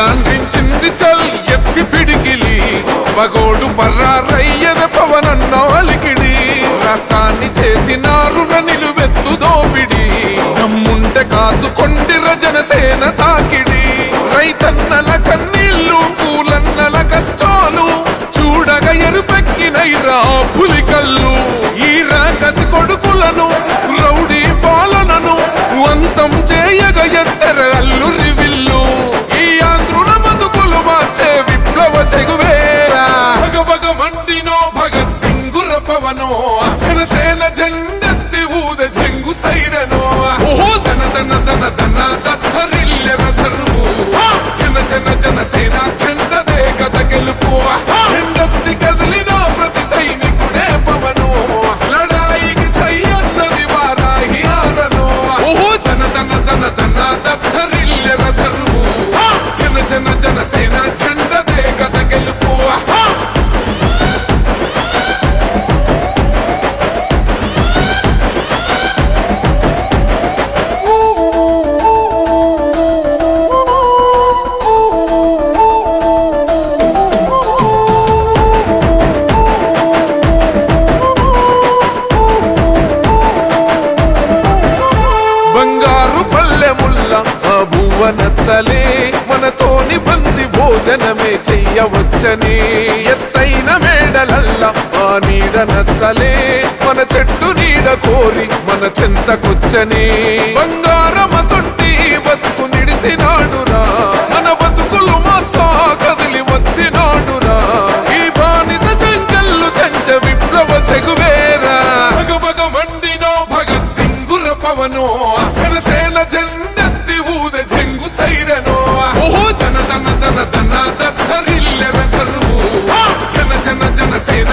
గాంధించింది చల్ ఎత్తి పిడికిలి. పగోడు పర్రారయ్యద పవనన్నాలికిడి రాష్ట్రాన్ని చేసినారు నిలువెత్తు దోపిడి. నమ్ముంటే కాసుకొండిర జనసేన తాకిడి. రైతన్నల కన్నీళ్ళు పూలన్నల కష్టాలు. చూడగా ఎరుపెక్కినైరా పులికల్లు. ఈ రాకసి కొడుకులను రౌడీ పాలనను వంతం చేయగ ఎత్తర అల్లురి విప్లవ చెగువేరా భగ మండినో భగత్ సింగుర పవనో జనసేన జెండెత్తి ఊద చెంగు సైరనో. ఓహో దన దన దన దన దత్తరిల్లెర ధరువు జన జన జనసేన చెండదే గద గెలుపు. చెండెత్తి కదిలిన ప్రతి సైనికుడే పవను. లడాయికి సై అన్నది వారాహి ఆడను ఓహో దన దన దన దన దత్తరిల్లెర ధరువు జన జన జనసేన నచ్చలే మనతో నిబంది భోజనమే చెయ్యవచ్చని ఎత్తైన మేడలల్ల ఆ నీడ నచ్చలే. మన చెట్టు నీడ కోరి మన చింతకొచ్చని. బంగారమ సొంటి బతుకు నిడిసినాడురా. మన బతుకులు మార్చా కదిలి వచ్చినాడురా. ఈ బానిస శంకల్లు తెంచ విప్లవ చెగువేరా. భగ భగ మండినో భగత్ సింగుర పవనో ఓహో ధన ధన ధన ధన దత్తరిల్లెన తరువు జన జన జన సేన